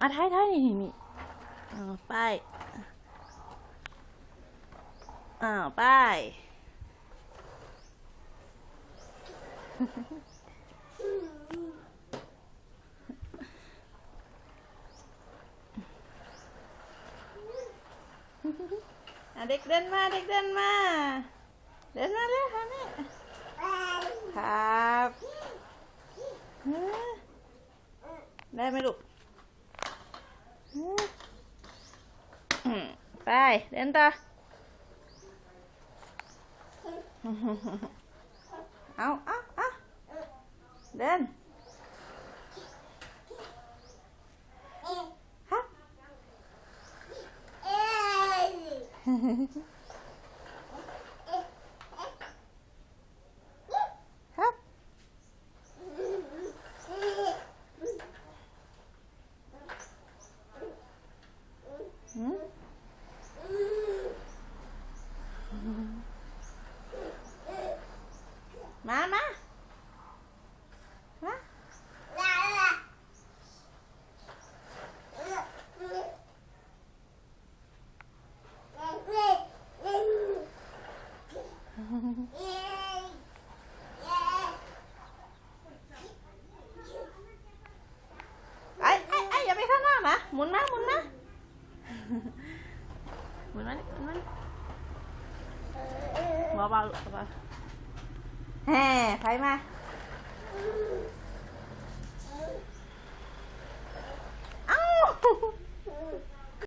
อะท้ายท้ายนี่นี่นี่อ้าวไปอ้าวไปอะเด็กเดินมาเด็กเดินมา เดินมาเร็วค่ะแม่ครับเอ้อได้ไหมลูกอืม ไปเดินต่อ เอาเอาเอาเดินครั má muốn má muốn má muốn má muốn má bao vào bao vào. Hè thấy má